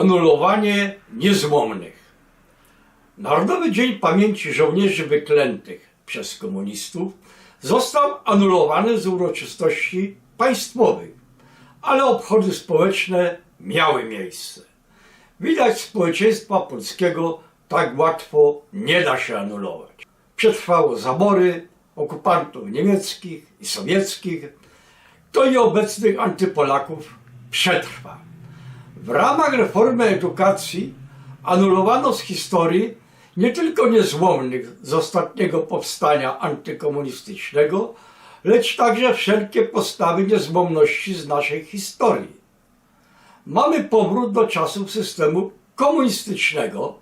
Anulowanie niezłomnych. Narodowy Dzień Pamięci Żołnierzy Wyklętych przez komunistów został anulowany z uroczystości państwowych, ale obchody społeczne miały miejsce. Widać społeczeństwa polskiego tak łatwo nie da się anulować. Przetrwało zabory okupantów niemieckich i sowieckich, to i obecnych antypolaków przetrwa. W ramach reformy edukacji anulowano z historii nie tylko niezłomnych z ostatniego powstania antykomunistycznego, lecz także wszelkie postawy niezłomności z naszej historii. Mamy powrót do czasów systemu komunistycznego,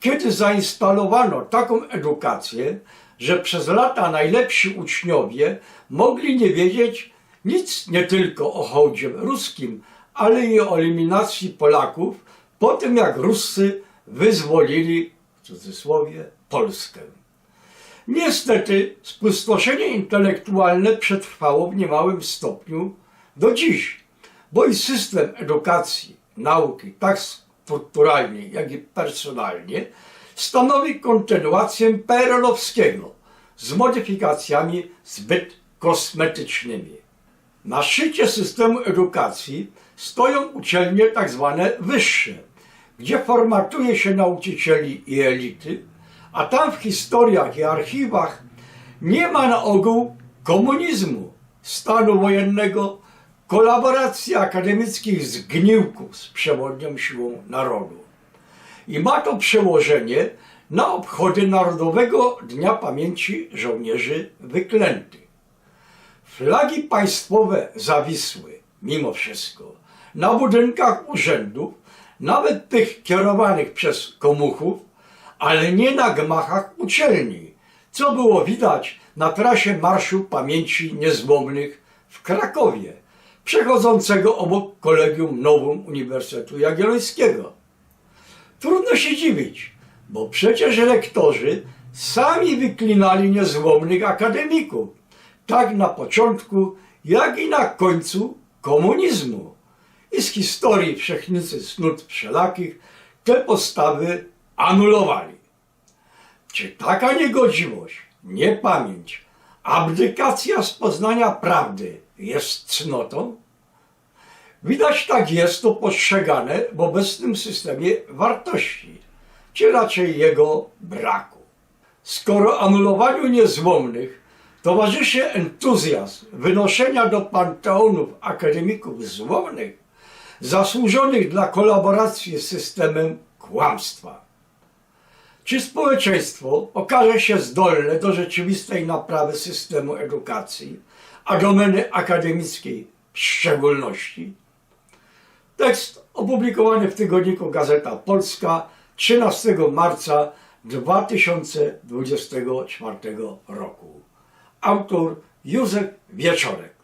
kiedy zainstalowano taką edukację, że przez lata najlepsi uczniowie mogli nie wiedzieć nic nie tylko o hołdzie ruskim, ale i o eliminacji Polaków po tym, jak Ruscy wyzwolili, w cudzysłowie, Polskę. Niestety spustoszenie intelektualne przetrwało w niemałym stopniu do dziś, bo i system edukacji, nauki, tak strukturalnie, jak i personalnie, stanowi kontynuację PRL-owskiego z modyfikacjami zbyt kosmetycznymi. Na szczycie systemu edukacji stoją uczelnie tak zwane wyższe, gdzie formatuje się nauczycieli i elity, a tam w historiach i archiwach nie ma na ogół komunizmu, stanu wojennego, kolaboracji akademickich zgniłków z przewodnią siłą narodu. I ma to przełożenie na obchody Narodowego Dnia Pamięci Żołnierzy Wyklętych. Flagi państwowe zawisły, mimo wszystko, na budynkach urzędów, nawet tych kierowanych przez komuchów, ale nie na gmachach uczelni, co było widać na trasie Marszu Pamięci Niezłomnych w Krakowie, przechodzącego obok Kolegium Nowum Uniwersytetu Jagiellońskiego. Trudno się dziwić, bo przecież rektorzy sami wyklinali niezłomnych akademików, tak na początku, jak i na końcu komunizmu. I z historii wszechnicy snut wszelakich te postawy anulowali. Czy taka niegodziwość, niepamięć, abdykacja z poznania prawdy jest cnotą? Widać tak jest to postrzegane w obecnym systemie wartości, czy raczej jego braku. Skoro anulowaniu niezłomnych towarzyszy entuzjazm wynoszenia do panteonów akademików złomnych, zasłużonych dla kolaboracji z systemem kłamstwa. Czy społeczeństwo okaże się zdolne do rzeczywistej naprawy systemu edukacji, a domeny akademickiej w szczególności? Tekst opublikowany w tygodniku Gazeta Polska 13 marca 2024 roku. Autor Józef Wieczorek.